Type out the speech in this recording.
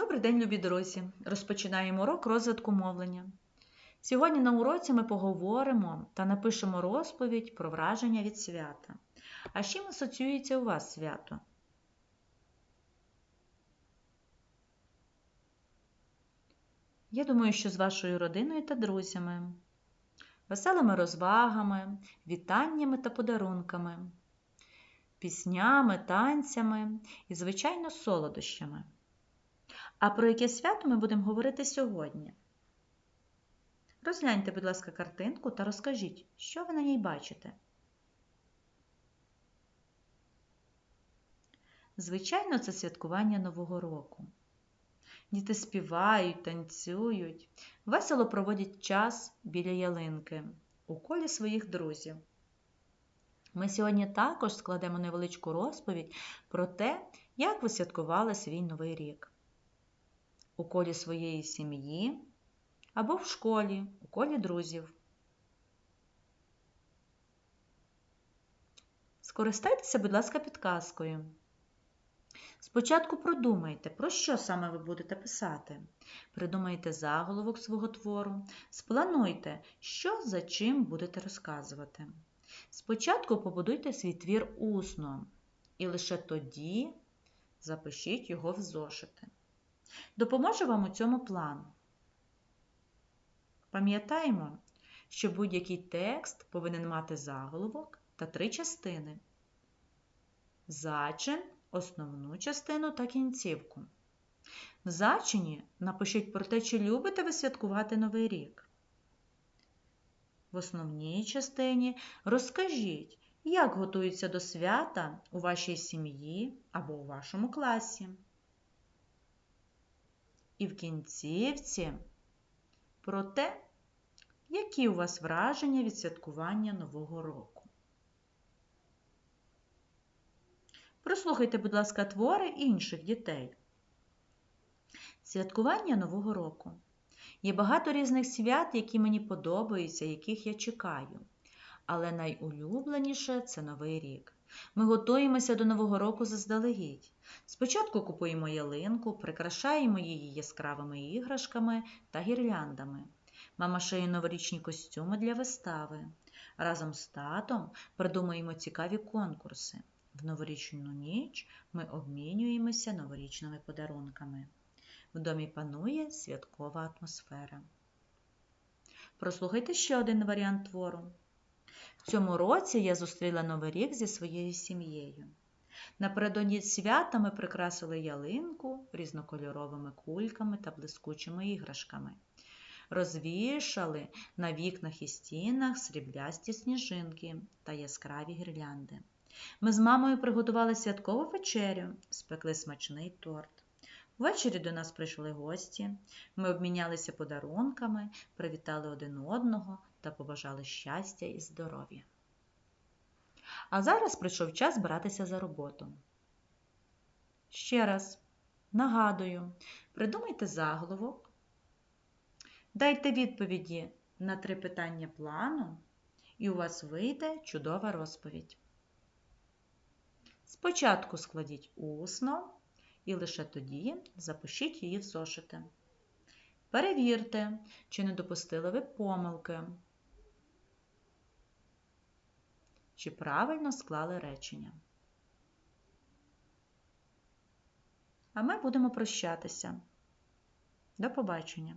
Добрий день, любі друзі! Розпочинаємо урок розвитку мовлення. Сьогодні на уроці ми поговоримо та напишемо розповідь про враження від свята. А з чим асоціюється у вас свято? Я думаю, що з вашою родиною та друзями, веселими розвагами, вітаннями та подарунками, піснями, танцями і, звичайно, солодощами. А про яке свято ми будемо говорити сьогодні? Розгляньте, будь ласка, картинку та розкажіть, що ви на ній бачите. Звичайно, це святкування Нового року. Діти співають, танцюють, весело проводять час біля ялинки у колі своїх друзів. Ми сьогодні також складемо невеличку розповідь про те, як ви святкували свій новий рік у колі своєї сім'ї або в школі, у колі друзів. Скористайтеся, будь ласка, підказкою. Спочатку продумайте, про що саме ви будете писати. Придумайте заголовок свого твору, сплануйте, що за чим будете розказувати. Спочатку побудуйте свій твір усно, і лише тоді запишіть його в зошити. Допоможе вам у цьому план. Пам'ятаємо, що будь-який текст повинен мати заголовок та три частини. Зачин, основну частину та кінцівку. В зачині напишіть про те, чи любите ви святкувати Новий рік. В основній частині розкажіть, як готуються до свята у вашій сім'ї або у вашому класі. І в кінцівці про те, які у вас враження від святкування Нового року. Прослухайте, будь ласка, твори інших дітей. Святкування Нового року. Є багато різних свят, які мені подобаються, яких я чекаю. Але найулюбленіше це Новий рік. Ми готуємося до Нового року заздалегідь. Спочатку купуємо ялинку, прикрашаємо її яскравими іграшками та гірляндами. Мама шиє новорічні костюми для вистави. Разом з татом придумуємо цікаві конкурси. В новорічну ніч ми обмінюємося новорічними подарунками. В домі панує святкова атмосфера. Прослухайте ще один варіант твору. В цьому році я зустріла Новий рік зі своєю сім'єю. Напередодні свята ми прикрасили ялинку різнокольоровими кульками та блискучими іграшками. Розвішали на вікнах і стінах сріблясті сніжинки та яскраві гірлянди. Ми з мамою приготували святкову вечерю, спекли смачний торт. Ввечері до нас прийшли гості. Ми обмінялися подарунками, привітали один одного та побажали щастя і здоров'я. А зараз прийшов час братися за роботу. Ще раз нагадую, придумайте заголовок, дайте відповіді на три питання плану, і у вас вийде чудова розповідь. Спочатку складіть усно і лише тоді запишіть її в зошити. Перевірте, чи не допустили ви помилки, чи правильно склали речення. А ми будемо прощатися. До побачення!